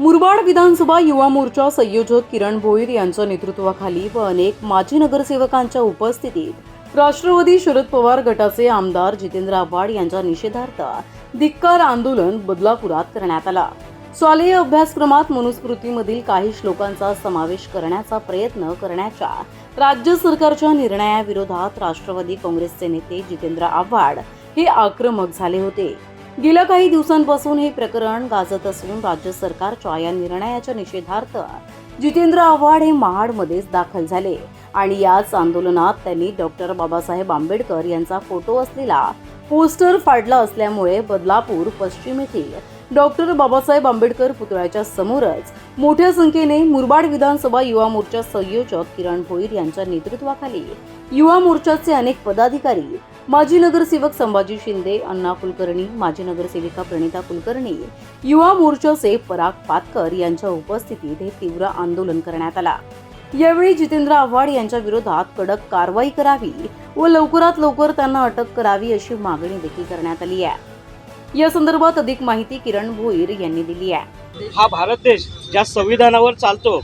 मुरबाड विधानसभा युवा मोर्चा संयोजक किरण भोईर यांच्या नेतृत्वाखाली व अनेक माजी नगरसेवकांच्या उपस्थितीत राष्ट्रवादी शरद पवार गटाचे आमदार जितेंद्र आव्हाड यांच्या निषेधार्थ धिक्कार आंदोलन बदलापुरात करण्यात आला. शालेय अभ्यासक्रमात मनुस्मृतीमधील काही श्लोकांचा समावेश करण्याचा प्रयत्न करण्याच्या राज्य सरकारच्या निर्णयाविरोधात राष्ट्रवादी काँग्रेसचे नेते जितेंद्र आव्हाड हे आक्रमक झाले होते. गेल्या काही दिवसांपासून हे प्रकरण गाजत असून राज्य सरकारच्या या निर्णयाच्या निषेधार्थ जितेंद्र आव्हाड हे महाडमध्येच दाखल झाले. आणि याच आंदोलनात त्यांनी डॉक्टर बाबासाहेब आंबेडकर यांचा फोटो असलेला पोस्टर फाडला असल्यामुळे बदलापूर पश्चिम येथील डॉक्टर बाबासाहेब आंबेडकर पुतळ्याच्या समोरच मोठ्या संख्येने मुरबाड विधानसभा युवा मोर्चा संयोजक किरण भोईर यांच्या नेतृत्वाखाली युवा मोर्चाचे अनेक पदाधिकारी माजी नगरसेवक संभाजी शिंदे अण्णा कुलकर्णी माजी नगरसेविका प्रणिता कुलकर्णी युवा मोर्चाचे पराग पातकर यांच्या उपस्थितीत हे तीव्र आंदोलन करण्यात आला. यावेळी जितेंद्र आव्हाड यांच्या विरोधात कडक कारवाई करावी व लवकरात लवकर त्यांना अटक करावी अशी मागणी देखील करण्यात आली आहे. या संदर्भात अधिक माहिती किरण भोईर यांनी दिली आहे. हा भारत देश ज्या संविधानावर चालतो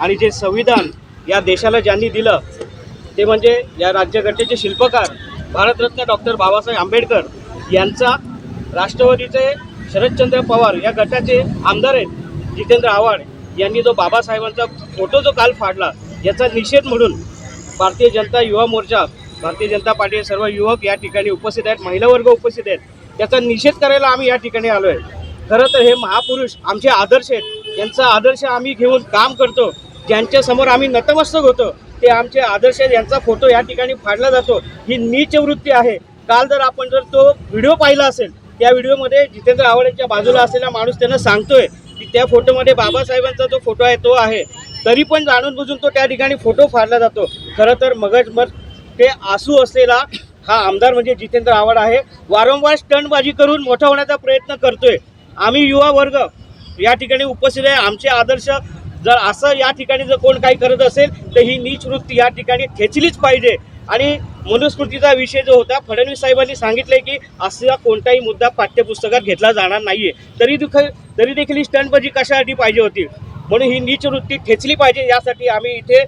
आणि जे संविधान या देशाला ज्यांनी दिलं ते म्हणजे या राज्यघटनेचे शिल्पकार भारतरत्न डॉक्टर बाबासाहेब आंबेडकर यांचा राष्ट्रवादीचे शरदचंद्र पवार या गटाचे आमदार आहेत जितेंद्र आव्हाड यांनी जो बाबासाहेबांचा फोटो जो काल फाडला याचा निषेध म्हणून भारतीय जनता युवा मोर्चा भारतीय जनता पार्टीचे सर्व युवक या ठिकाणी उपस्थित आहेत महिला वर्ग उपस्थित आहेत. त्याचा निषेध करायला आम्ही या ठिकाणी आलो आहे खरं तर हे महापुरुष आमचे आदर्श आहेत. यांचा आदर्श आम्ही घेऊन काम करतो. ज्यांच्या समोर आम्ही नतमस्तक होतो ते आमचे आदर्श आहेत. यांचा फोटो या ठिकाणी फाडला जातो. ही नीच वृत्ती आहे. काल जर आपण जर तो व्हिडिओ पाहिला असेल त्या व्हिडिओमध्ये जितेंद्र आव्हाड बाजूला असलेला माणूस त्यांना सांगतोय की त्या फोटोमध्ये बाबासाहेबांचा जो फोटो आहे तो आहे. तरी पण जाणून बुजून तो त्या ठिकाणी फोटो फाडला जातो. खरं तर मगजमर ते आसू असलेला हा आमदार म्हणजे जितेंद्र आव्हाड आहे. वारंवार स्टंटबाजी करून मोठा होण्याचा प्रयत्न करतोय. आम्ही युवा वर्ग या ठिकाणी उपस्थित आहे. आमचे आदर्श जर असं या ठिकाणी जर कोण काही करत असेल तर ही नीच वृत्ती या ठिकाणी खेचलीच पाहिजे. आणि मनुस्मृतीचा विषय जो होता फडणवीस साहेबांनी सांगितले की असा कोणताही मुद्दा पाठ्यपुस्तकात घेतला जाणार नाहीये. तरी दुख तरी देखील ही स्टंटबाजी कशासाठी पाहिजे होती? म्हणून ही नीच वृत्ती खेचली पाहिजे. यासाठी आम्ही इथे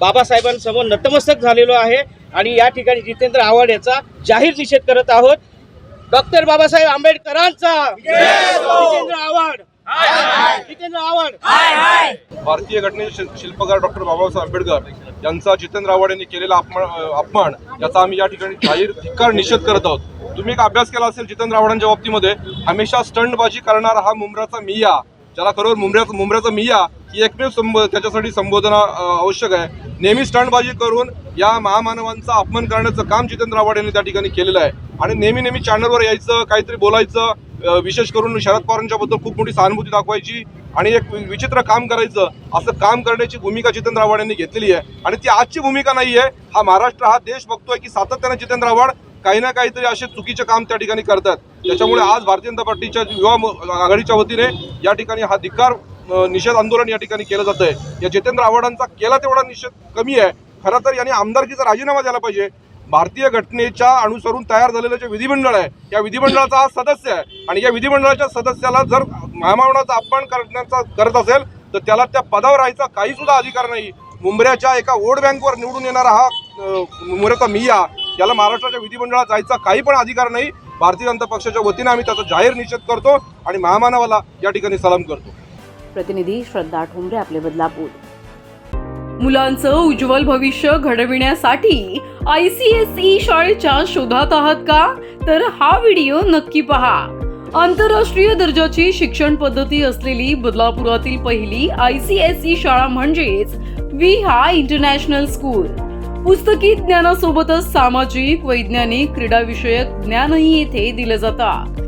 बाबासाहेबांसमोर नतमस्तक झालेलो आहे. आणि या ठिकाणी जितेंद्र आव्हाड याचा जाहीर निषेध करत आहोत. डॉक्टर बाबासाहेब आंबेडकरांचा जितेंद्र आव्हाड. जितेंद्र आव्हाड. भारतीय घटनेचे शिल्पकार डॉक्टर बाबासाहेब आंबेडकर यांचा जितेंद्र आव्हाड यांनी केलेला अपमान अपमान याचा आम्ही या ठिकाणी जाहीर धिक्कार निषेध करत आहोत. तुम्ही एक अभ्यास केला असेल जितेंद्र आव्हाडांच्या बाबतीमध्ये हमेशा स्टंटबाजी करणारा हा मुंब्राचा मिया ज्याला खरोखर मुंबऱ्याचा मुंबऱ्याचा मिया ही एकमेव संबो त्याच्यासाठी संबोधना आवश्यक आहे. नेहमी स्टंटबाजी करून या महामानवांचा अपमान करण्याचं काम जितेंद्र आव्हाड यांनी त्या ठिकाणी केलेलं आहे. आणि नेहमी नेहमी चॅनलवर यायचं काहीतरी बोलायचं विशेष करून शरद पवारांच्या बद्दल खूप मोठी सहानुभूती दाखवायची आणि एक वि- विचित्र काम करायचं असं काम करण्याची भूमिका जितेंद्र आव्हाड यांनी घेतलेली आहे. आणि ती आजची भूमिका नाही आहे हा महाराष्ट्र हा देश बघतोय की सातत्याने जितेंद्र आव्हाड काही ना काहीतरी असे चुकीचे काम त्या ठिकाणी करतात. त्याच्यामुळे आज भारतीय जनता पार्टीच्या युवा आघाडीच्या वतीने या ठिकाणी हा धिक्कार निषेध आंदोलन या ठिकाणी केलं जातं आहे या जितेंद्र आव्हाडांचा केला तेवढा निषेध कमी आहे. खरं तर यांनी आमदारकीचा राजीनामा द्यायला पाहिजे. भारतीय घटनेच्या अनुसरून तयार झालेलं जे विधिमंडळ आहे या विधिमंडळाचा हा सदस्य आहे. आणि या विधिमंडळाच्या सदस्याला जर महामावनाचा अपमान करण्याचा करत असेल तर त्याला त्या पदावर राहायचा काही सुद्धा अधिकार नाही. मुंबऱ्याच्या एका वोट बँकवर निवडून येणारा हा मुंबऱ्याचा मिया याला महाराष्ट्राच्या विधिमंडळात जायचा काही पण अधिकार नाही. भारतीय जनता पक्षाच्या वतीने आम्ही त्याचा जाहीर निषेध करतो आणि महामानवाला या ठिकाणी सलाम करतो. प्रतिनिधी श्रद्धा ठोंबरे आपले बदलापूर. मुलांचं उज्ज्वल भविष्य घडविण्यासाठी आय सी एस ई शाळेच्या शोधात आहात का? तर हा व्हिडिओ नक्की पहा. आंतरराष्ट्रीय दर्जाची शिक्षण पद्धती असलेली बदलापुरातील पहिली आय सी एस ई शाळा म्हणजेच विहा इंटरनॅशनल स्कूल. पुस्तकी ज्ञानासोबतच सामाजिक वैज्ञानिक क्रीडाविषयक ज्ञानही येथे दिलं जातं.